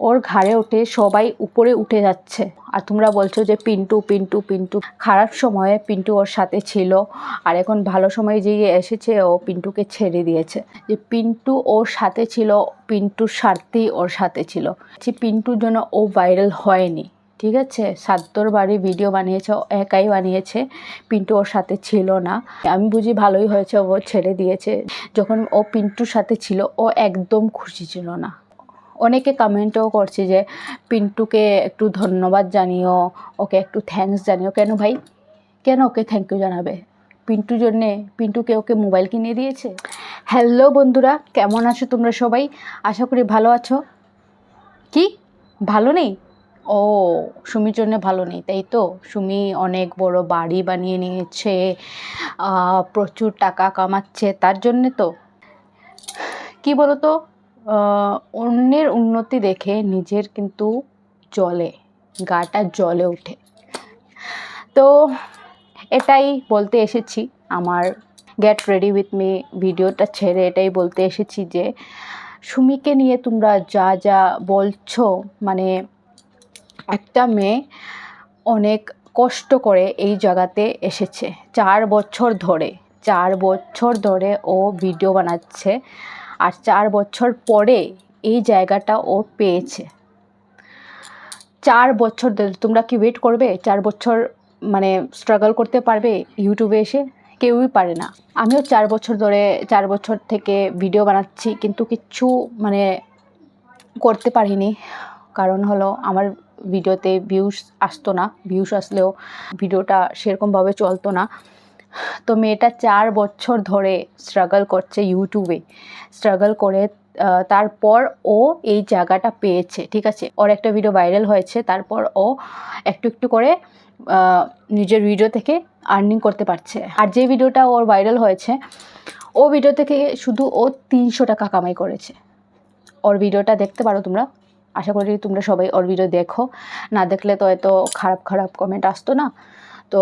ওর ঘাড়ে ওঠে, সবাই উপরে উঠে যাচ্ছে। আর তোমরা বলছো যে পিন্টু পিন্টু পিন্টু। খারাপ সময়ে পিন্টু ওর সাথে ছিল। আর এখন ভালো সময় যে এসেছে, ও পিন্টুকে ছেড়ে দিয়েছে। যে পিন্টু ওর সাথে ছিল, পিন্টুর স্বার্থেই ওর সাথে ছিল। যে পিন্টুর জন্য ও ভাইরাল হয়নি, ঠিক আছে? সাদ্দর বাড়ি ভিডিও বানিয়েছে একাই বানিয়েছে। পিন্টু ওর সাথে ছিল না। আমি বুঝি ভালোই হয়েছে, ও ছেড়ে দিয়েছে। যখন ও পিন্টুর সাথে ছিল, ও একদম খুশি ছিল না। অনেকে কমেন্টও করছে যে পিন্টুকে একটু ধন্যবাদ জানিও ওকে একটু থ্যাঙ্কস জানিও। কেন ভাই? কেন ওকে থ্যাংক ইউ জানাবে? পিন্টুর জন্যে পিন্টুকে ওকে মোবাইল কিনে দিয়েছে? হ্যালো বন্ধুরা কেমন আছো তোমরা সবাই? আশা করি ভালো আছো। কি? ভালো নেই? ও সুমির জন্য ভালো নেই তাই তো? সুমি অনেক বড় বাড়ি বানিয়ে নিয়েছে প্রচুর টাকা কামাচ্ছে তার জন্যে তো। কি বলতো? আহ, অন্যের উন্নতি দেখে নিজের কিন্তু জলে, গাটা জলে ওঠে। তো এটাই বলতে এসেছি আমার গেট রেডি উইথ মি ভিডিওটা ছেড়ে এটাই বলতে এসেছি যে, সুমিকে নিয়ে তোমরা যা যা বলছো মানে একটা মেয়ে অনেক কষ্ট করে এই জায়গাতে এসেছে। চার বছর ধরে, চার বছর ধরে ও ভিডিও বানাচ্ছে। আর চার বছর পরে এই জায়গাটা ও পেয়েছে। চার বছর তোমরা কি ওয়েট করবে? চার বছর মানে স্ট্রাগল করতে পারবে ইউটিউবে এসে? কেউই পারে না। আমিও চার বছর ধরে, চার বছর থেকে ভিডিও বানাচ্ছি, কিন্তু কিচ্ছু মানে করতে পারিনি। কারণ হলো আমার ভিডিওতে ভিউস আসতো না। ভিউস আসলেও ভিডিওটা সেরকমভাবে চলতো না। তো মেয়েটা চার বছর ধরে স্ট্রাগল করছে ইউটিউবে স্ট্রাগল করে তারপর ও এই জায়গাটা পেয়েছে, ঠিক আছে? ওর একটা ভিডিও ভাইরাল হয়েছে, তারপর ও একটু একটু করে নিজের ভিডিও থেকে আর্নিং করতে পারছে। আর যে ভিডিওটা ওর ভাইরাল হয়েছে, ও ভিডিও থেকে শুধু ও তিনশো টাকা কামাই করেছে। ওর ভিডিওটা দেখতে পারো তোমরা। আশা করি তোমরা সবাই ওর ভিডিও দেখো। না দেখলে তো হয়তো খারাপ খারাপ কমেন্ট আসতো না। তো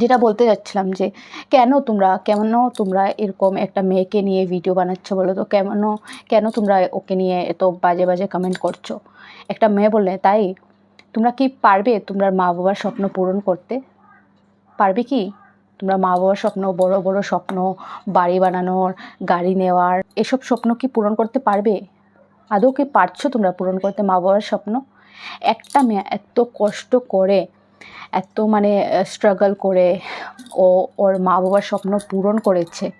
যেটা বলতে যাচ্ছিলাম যে, কেন তোমরা কেন তোমরা এরকম একটা মেয়েকে নিয়ে ভিডিও বানাচ্ছ বলো তো? কেমন কেন তোমরা ওকে নিয়ে এত বাজে বাজে কমেন্ট করছ? একটা মেয়ে বললে, তাই? তোমরা কি পারবে তোমরা মা বাবার স্বপ্ন পূরণ করতে? পারবে কি? তোমরা মা বাবার স্বপ্ন, বড় বড় স্বপ্ন, বাড়ি বানানোর, গাড়ি নেওয়ার, এসব স্বপ্ন কি পূরণ করতে পারবে? আদৌ কি পারছ তোমরা পূরণ করতে মা বাবার স্বপ্ন? একটা মেয়ে এত কষ্ট করে এত মানে স্ট্রাগল করে ও, ওর মা বাবার স্বপ্ন পূরণ করেছে।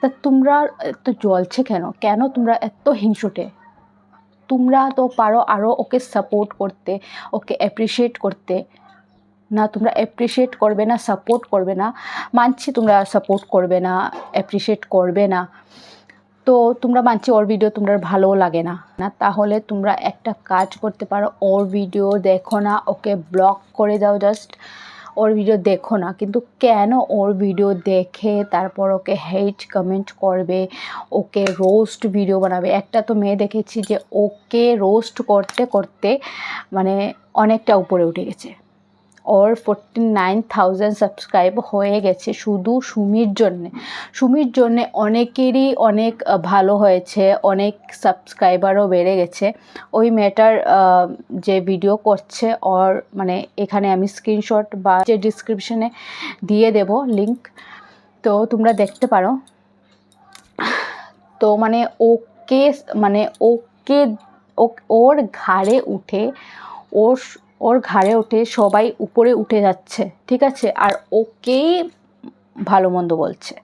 তা তোমরা, এত জ্বলছে কেন? কেন তোমরা এত হিংসুটে? তোমরা তো পারো আরও ওকে সাপোর্ট করতে, ওকে অ্যাপ্রিসিয়েট করতে। না, তোমরা অ্যাপ্রিসিয়েট করবে না সাপোর্ট করবে না। মানছি তোমরা সাপোর্ট করবে না অ্যাপ্রিসিয়েট করবে না। তো তোমরা মানছি ওর ভিডিও তোমরা ভালো লাগে না। না, তাহলে তোমরা একটা কাজ করতে পারো, ওর ভিডিও দেখো না, ওকে ব্লক করে দাও জাস্ট ওর ভিডিও দেখো না, কিন্তু কেন ওর ভিডিও দেখে তারপর ওকে হেট কমেন্ট করবে, ওকে রোস্ট ভিডিও বানাবে? একটা তো মেয়ে দেখেছি যে ওকে রোস্ট করতে করতে মানে অনেকটা উপরে উঠে গেছে। ওর ফোরটি নাইন থাউজেন্ড সাবস্ক্রাইব হয়ে গেছে শুধু সুমির জন্যে। সুমির জন্যে অনেকেরই অনেক ভালো হয়েছে, অনেক সাবস্ক্রাইবারও বেড়ে গেছে। ওই মেয়েটার যে ভিডিও করছে ওর মানে এখানে আমি স্ক্রিনশট বা যে ডিসক্রিপশনে দিয়ে দেব লিংক তো তোমরা দেখতে পারো। তো মানে ওকে মানে ওকে, ওর ঘাড়ে উঠে ওর ওর ঘাড়ে উঠে সবাই উপরে উঠে যাচ্ছে ঠিক আছে? আর ওকেই ভালো মন্দ বলছে।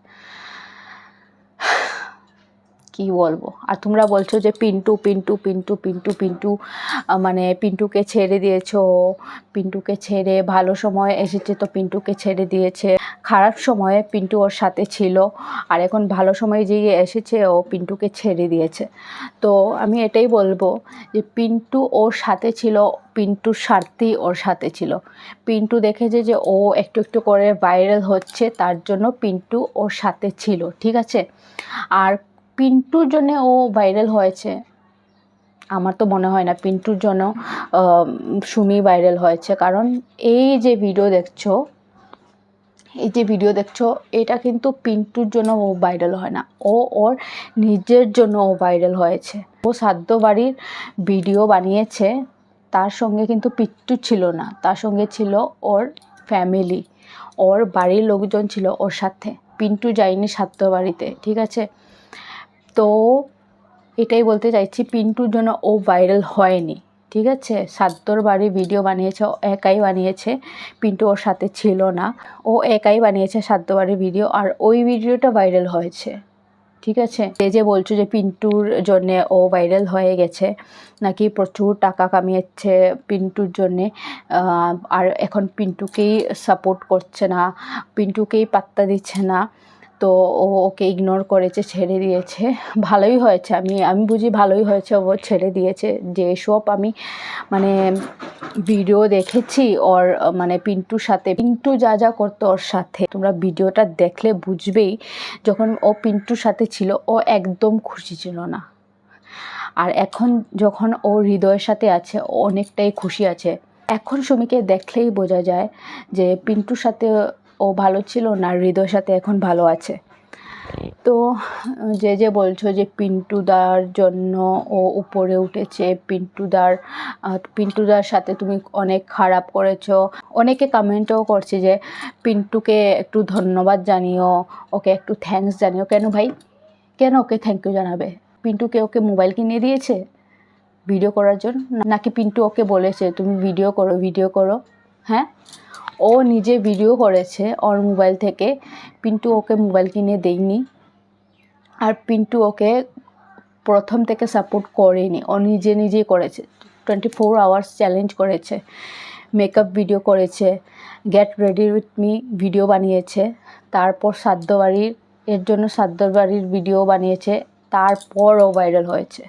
কি বলব? আর তোমরা বলছো যে পিন্টু পিন্টু পিন্টু পিন্টু পিন্টু মানে পিন্টুকে ছেড়ে দিয়েছ, পিন্টুকে ছেড়ে ভালো সময় এসেছে তো পিন্টুকে ছেড়ে দিয়েছে। খারাপ সময়ে পিন্টু ওর সাথে ছিল, আর এখন ভালো সময় যে এসেছে ও পিন্টুকে ছেড়ে দিয়েছে। তো আমি এটাই বলব যে পিন্টু ওর সাথে ছিল পিন্টুর স্বার্থেই ওর সাথে ছিল। পিন্টু দেখেছে যে ও একটু একটু করে ভাইরাল হচ্ছে, তার জন্য পিন্টু ওর সাথে ছিল, ঠিক আছে? আর পিন্টুর জন্য ও ভাইরাল হয়েছে। আমার তো মনে হয় না, পিন্টুর জন্য সুমি ভাইরাল হয়েছে। কারণ এই যে ভিডিও দেখছ, এই যে ভিডিও দেখছ, এটা কিন্তু পিন্টুর জন্য ও ভাইরাল হয় না। ও ওর নিজের জন্য ও ভাইরাল হয়েছে। ও সাধ্য বাড়ির ভিডিও বানিয়েছে, তার সঙ্গে কিন্তু পিন্টু ছিল না। তার সঙ্গে ছিল ওর ফ্যামিলি ওর বাড়ির লোকজন ছিল ওর সাথে। পিন্টু যায়নি সাধ্য বাড়িতে, ঠিক আছে? তো এটাই বলতে চাইছি, পিন্টুর জন্য ও ভাইরাল হয়নি, ঠিক আছে? সাদ্যর বাড়ি ভিডিও বানিয়েছে, ও একাই বানিয়েছে, পিন্টু ওর সাথে ছিল না। ও একাই বানিয়েছে সাদ্য ভিডিও আর ওই ভিডিওটা ভাইরাল হয়েছে, ঠিক আছে? যে যে বলছো যে পিন্টুর জন্যে ও ভাইরাল হয়ে গেছে, নাকি প্রচুর টাকা কামিয়েছে পিন্টুর জন্যে আর এখন পিন্টুকেই সাপোর্ট করছে না, পিন্টুকেই পাত্তা দিচ্ছে না তো ও ওকে ইগনোর করেছে, ছেড়ে দিয়েছে। ভালোই হয়েছে, আমি আমি বুঝি ভালোই হয়েছে, ও ছেড়ে দিয়েছে। যেসব আমি মানে ভিডিও দেখেছি, ওর মানে পিন্টুর সাথে। পিন্টু যা যা করতো ওর সাথে। তোমরা ভিডিওটা দেখলে বুঝবেই, যখন ও পিন্টুর সাথে ছিল, ও একদম খুশি ছিল না। আর এখন যখন ও হৃদয়ের সাথে আছে অনেকটাই খুশি আছে। এখন সুমিকে দেখলেই বোঝা যায় যে পিন্টুর সাথে ও ভালো ছিল না হৃদয়ের সাথে এখন ভালো আছে। তো যে যে বলছো যে পিন্টুদার জন্য ও উপরে উঠেছে, পিন্টুদার পিন্টুদার সাথে তুমি অনেক খারাপ করেছ। অনেকে কমেন্টও করছে যে, পিন্টুকে একটু ধন্যবাদ জানিও, ওকে একটু থ্যাঙ্কস জানিও। কেন ভাই? কেন ওকে থ্যাংক ইউ জানাবে? পিন্টুকে ওকে মোবাইল কিনে দিয়েছে? ভিডিও করার জন্য? নাকি পিন্টু ওকে বলেছে, তুমি ভিডিও করো ভিডিও করো। হ্যাঁ? ও নিজে ভিডিও করেছে ওর মোবাইল থেকে। পিন্টু ওকে মোবাইল কিনে দেয়নি। আর পিন্টু ওকে প্রথম থেকে সাপোর্ট করেনি। ও নিজে নিজেই করেছে। টোয়েন্টি ফোর আওয়ার্স চ্যালেঞ্জ করেছে। মেকআপ ভিডিও করেছে। Get ready with me video বানিয়েছে। তারপর সাদ্য বাড়ির এর জন্য সাদ্য বাড়ির ভিডিও বানিয়েছে তারপরও ভাইরাল হয়েছে।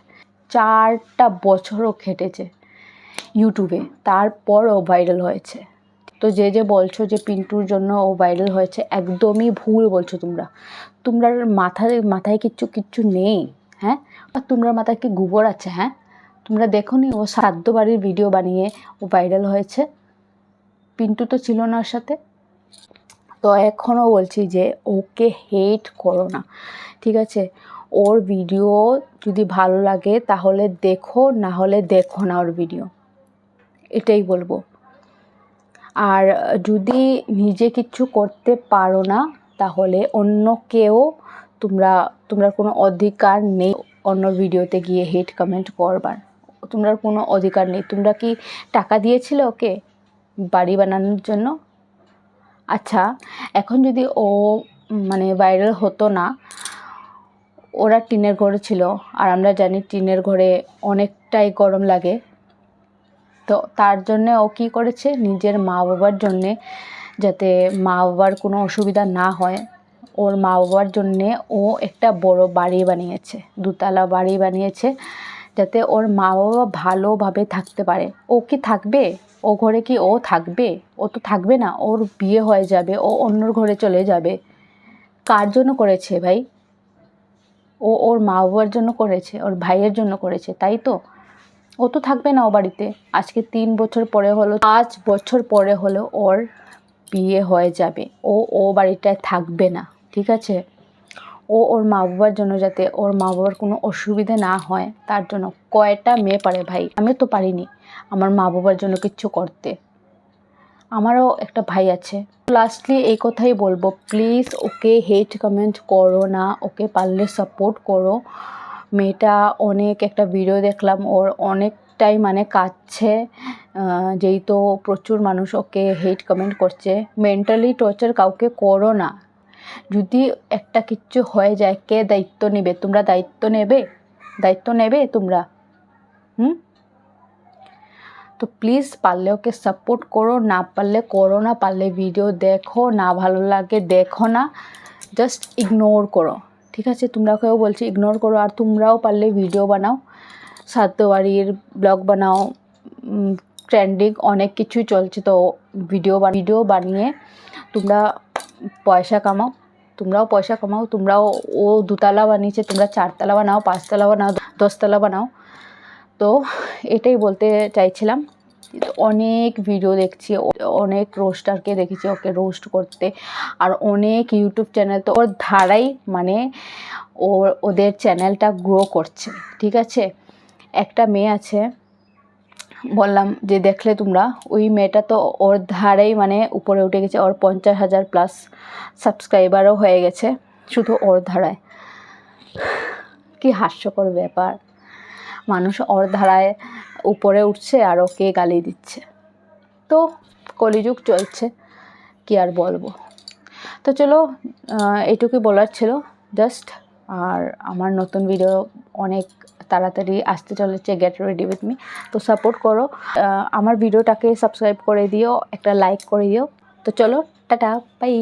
চারটা বছরও খেটেছে ইউটিউবে তারপরও ভাইরাল হয়েছে। তো যে যে বলছো যে পিন্টুর জন্য ও ভাইরাল হয়েছে, একদমই ভুল বলছো তোমরা। তোমরা মাথায় মাথায় কিচ্ছু কিচ্ছু নেই হ্যাঁ? আর তোমরা মাথায় কি গোবর আছে হ্যাঁ? তোমরা দেখো নি ও সাধ্য বাড়ির ভিডিও বানিয়ে ও ভাইরাল হয়েছে। পিন্টু তো ছিল না ওর সাথে। তো এখনও বলছি যে ওকে হেট করো না, ঠিক আছে? ওর ভিডিও যদি ভালো লাগে তাহলে দেখো, না হলে দেখো না ওর ভিডিও এটাই বলব। আর যদি নিজে কিছু করতে পারো না, তাহলে অন্য কেউ তোমরা তোমরা কোনো অধিকার নেই অন্য ভিডিওতে গিয়ে হেট কমেন্ট করবার। তোমরা কোনো অধিকার নেই। তোমরা কি টাকা দিয়েছিলে ওকে বাড়ি বানানোর জন্য? আচ্ছা এখন যদি ও মানে ভাইরাল হতো না, ওরা টিনের ঘরে ছিল। আর আমরা জানি টিনের ঘরে অনেকটাই গরম লাগে। তো তার জন্যে ও কী করেছে? নিজের মা বাবার জন্যে যাতে মা বাবার কোনো অসুবিধা না হয়, ওর মা বাবার জন্যে ও একটা বড় বাড়ি বানিয়েছে, দুতলা বাড়ি বানিয়েছে, যাতে ওর মা বাবা ভালোভাবে থাকতে পারে। ও কি থাকবে? ও ঘরে কি ও থাকবে? ও তো থাকবে না, ওর বিয়ে হয়ে যাবে, ও অন্যর ঘরে চলে যাবে। কার জন্য করেছে ভাই? ও ওর মা বাবার জন্য করেছে, ওর ভাইয়ের জন্য করেছে, তাই তো? ও তো থাকবে না ও বাড়িতে। আজকে তিন বছর পরে হলো, পাঁচ বছর পরে হলো ওর বিয়ে হয়ে যাবে। ও ও বাড়িটায় থাকবে না, ঠিক আছে? ও ওর মা বাবার জন্য যাতে ওর মা বাবার কোনো অসুবিধা না হয়, তার জন্য কয়টা মেয়ে পারে ভাই? আমি তো পারিনি আমার মা বাবার জন্য কিচ্ছু করতে। আমারও একটা ভাই আছে। লাস্টলি এই কথাই বলব প্লিজ ওকে হেট কমেন্ট করো না, ওকে পারলে সাপোর্ট করো। মেয়েটা অনেক একটা ভিডিও দেখলাম, ওর অনেকটাই মানে কাঁদছে। যেই তো প্রচুর মানুষ ওকে হেট কমেন্ট করছে। মেন্টালি টর্চার কাউকে করো না। যদি একটা কিচ্ছু হয়ে যায়, কে দায়িত্ব নেবে? তোমরা দায়িত্ব নেবে? দায়িত্ব নেবে তোমরা? হুম? তো প্লিজ পারলে ওকে সাপোর্ট করো, না পারলে করো না। পারলে ভিডিও দেখো, না ভালো লাগে দেখো না। জাস্ট ইগনোর করো। ঠিক আছে, তোমরাকেও বলছি ইগনোর করো। আর তোমরাও পারলে ভিডিও বানাও সাধ্য বাড়ির ব্লগ বানাও ট্রেন্ডিং অনেক কিছুই চলছে তো ভিডিও ভিডিও বানিয়ে তোমরা পয়সা কামাও। তোমরাও পয়সা কামাও, তোমরাও ও দুতলা বানিয়েছে, তোমরা চারতলা বানাও, পাঁচতলা বানাও, দশতলা বানাও। তো, এটাই বলতে চাইছিলাম। অনেক ভিডিও দেখছি ও- অনেক রোস্টারকে দেখেছি ওকে রোস্ট করতে, আর অনেক ইউটিউব চ্যানেল তো ওর ধারাই মানে ওর ওদের চ্যানেলটা গ্রো করছে, ঠিক আছে? একটা মেয়ে আছে, বললাম যে দেখলে তোমরা, ওই মেয়েটা তো ওর ধারেই মানে উপরে উঠে গেছে, ওর পঞ্চাশ হাজার প্লাস সাবস্ক্রাইবারও হয়ে গেছে, শুধু ওর ধারায়। কি হাস্যকর ব্যাপার। মানুষ ওর ধারায় উপরে উঠছে আর ওকে গালি দিচ্ছে। তো কলিযুগ চলছে, কি আর বলব। তো চলো এটুকুই বলার ছিল জাস্ট আর আমার নতুন ভিডিও অনেক তাড়াতাড়ি আসতে চলেছে গেট রেডি উইথ মি তো সাপোর্ট করো। আমার ভিডিওটাকে সাবস্ক্রাইব করে দিও, একটা লাইক করে দিও। তো চলো, টাটা বাই